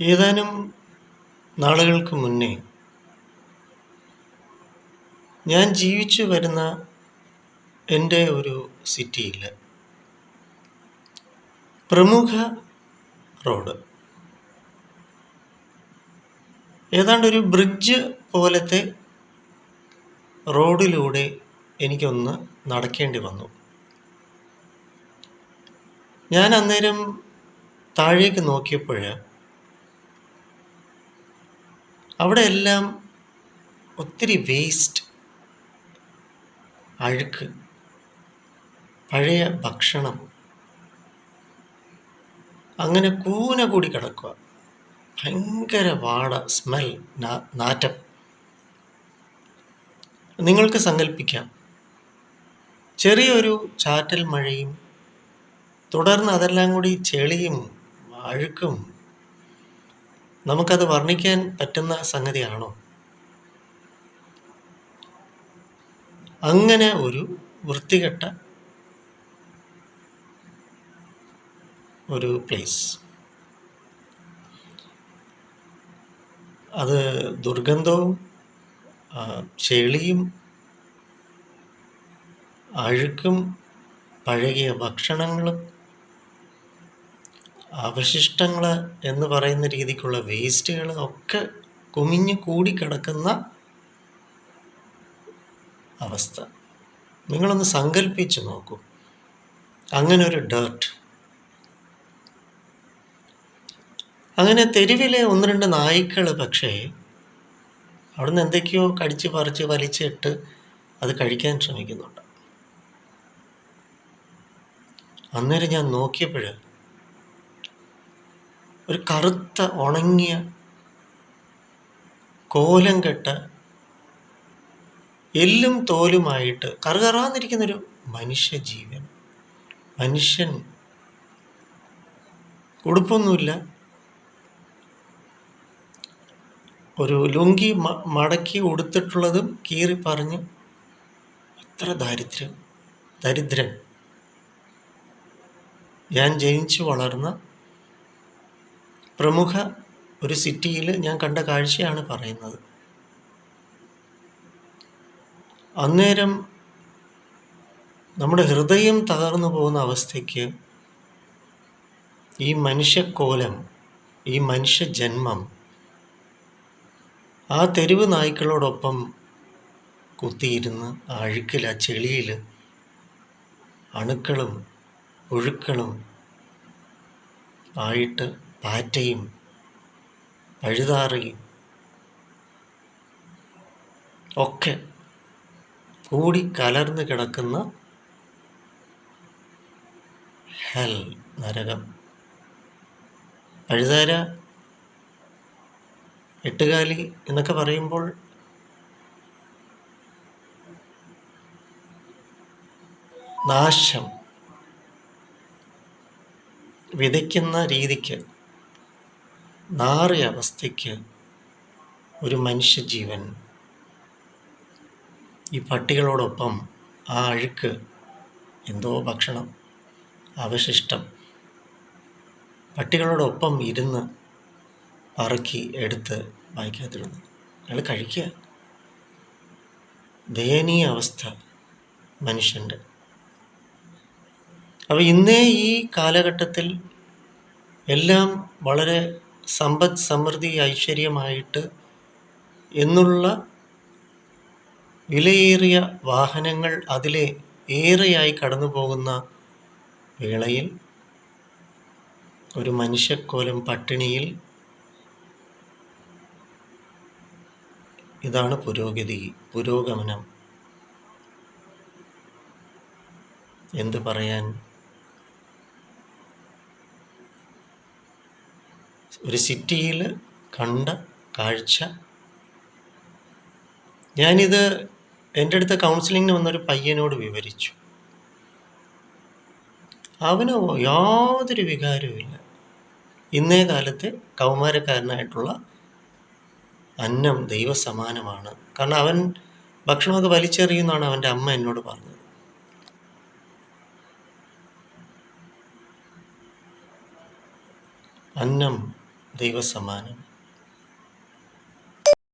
ഏതാനും നാളുകൾക്ക് മുന്നേ ഞാൻ ജീവിച്ചു വരുന്ന എന്റെ ഒരു സിറ്റിയിൽ പ്രമുഖ റോഡ്. ഏതാണ്ട് ഒരു ബ്രിഡ്ജ് പോലത്തെ റോഡിലൂടെ എനിക്കൊന്ന് നടക്കേണ്ടി വന്നു. ഞാൻ അന്നേരം താഴേക്ക് നോക്കിയപ്പോൾ അവിടെ എല്ലാം ഒത്തിരി വേസ്റ്റ് അഴുക്ക് പഴയ ഭക്ഷണം. അങ്ങനെ കൂന കൂടി കിടക്കുക. ഭയങ്കര വാട സ്മെൽ നാറ്റം. നിങ്ങൾക്ക് സങ്കല്പിക്കാം ചെറിയൊരു ചാറ്റൽ മഴയും തുടർന്ന് അതെല്ലാം കൂടി ചെളിയും അഴുക്കും നമുക്കത് വർണിക്കാൻ പറ്റുന്ന സംഗതിയാണോ? അങ്ങനെ ഒരു വൃത്തികെട്ട ഒരു പ്ലേസ് അത് ദുർഗന്ധവും ചെളിയും അഴുക്കും പഴകിയ ഭക്ഷണങ്ങളും അവശിഷ്ടങ്ങൾ എന്ന് പറയുന്ന രീതിക്കുള്ള വേസ്റ്റുകൾ ഒക്കെ കുമിഞ്ഞ് കൂടിക്കിടക്കുന്ന അവസ്ഥ. നിങ്ങളൊന്ന് സങ്കല്പിച്ച് നോക്കൂ. അങ്ങനെ ഒരു ഡേർട്ട് അങ്ങനെ തെരുവിലെ ഒന്ന് രണ്ട് നായ്ക്കൾ പക്ഷേ അവിടുന്ന് എന്തൊക്കെയോ കടിച്ച് പറിച്ച് വലിച്ചിട്ട് അത് കഴിക്കാൻ ശ്രമിക്കുന്നുണ്ട്. അന്നേരം ഞാൻ നോക്കിയപ്പോൾ ഒരു കറുത്ത ഉണങ്ങിയ കോലം കെട്ട എല്ലും തോലുമായിട്ട് കറുകറാന്നിരിക്കുന്നൊരു മനുഷ്യജീവൻ. മനുഷ്യൻ ഉടുപ്പൊന്നുമില്ല. ഒരു ലുങ്കി മടക്കി ഉടുത്തിട്ടുള്ളതും കീറി പറഞ്ഞ് അത്ര ദാരിദ്ര്യം ദരിദ്രൻ. ഞാൻ ജനിച്ചു വളർന്ന പ്രമുഖ ഒരു സിറ്റിയിൽ ഞാൻ കണ്ട കാഴ്ചയാണ് പറയുന്നത്. അന്നേരം നമ്മുടെ ഹൃദയം തകർന്നു പോകുന്ന അവസ്ഥയ്ക്ക് ഈ മനുഷ്യക്കോലം ഈ മനുഷ്യജന്മം ആ തെരുവ് നായ്ക്കളോടൊപ്പം കുത്തിയിരുന്ന് ആ അഴുക്കിൽ ആ ചെളിയിൽ അണുക്കളും ഒഴുക്കളും ആയിട്ട് പാറ്റയും പഴുതാറയും ഒക്കെ കൂടി കലർന്ന് കിടക്കുന്ന ഹെൽ നരകം. പഴുതാര എട്ടുകാലി എന്നൊക്കെ പറയുമ്പോൾ നാശം വിതയ്ക്കുന്ന രീതിക്ക് നാറിയ അവസ്ഥയ്ക്ക് ഒരു മനുഷ്യജീവൻ. ഈ പട്ടികളോടൊപ്പം ആ അഴുക്ക് എന്തോ ഭക്ഷണം അവശിഷ്ടം. പട്ടികളോടൊപ്പം ഇരുന്ന് പറക്കി എടുത്ത് വായിക്കാത്തിരുന്നു. അയാൾ കഴിക്കുക. ദയനീയ അവസ്ഥ മനുഷ്യന്റെ. അപ്പോൾ ഇന്നേ ഈ കാലഘട്ടത്തിൽ എല്ലാം വളരെ സമ്പദ് സമൃദ്ധി ഐശ്വര്യമായിട്ട് എന്നുള്ള വിലയേറിയ വാഹനങ്ങൾ അതിലെ ഏറെയായി കടന്നു പോകുന്ന വേളയിൽ ഒരു മനുഷ്യക്കോലം പട്ടിണിയിൽ ഇതാണ് പുരോഗതി പുരോഗമനം. എന്ത് പറയാൻ ഒരു സിറ്റിയിൽ കണ്ട കാഴ്ച. ഞാനിത് എന്റെ അടുത്ത് കൗൺസിലിങ്ങിന് വന്നൊരു പയ്യനോട് വിവരിച്ചു. അവന് യാതൊരു വികാരവുമില്ല ഇന്നേ കാലത്തെ കൗമാരക്കാരനായിട്ടുള്ള അന്നം ദൈവസമാനമാണ്. കാരണം അവൻ ഭക്ഷണമൊക്കെ വലിച്ചെറിയുമെന്നാണ് അവന്റെ അമ്മ എന്നോട് പറഞ്ഞത്. അന്നം ദൈവസമ്മാനം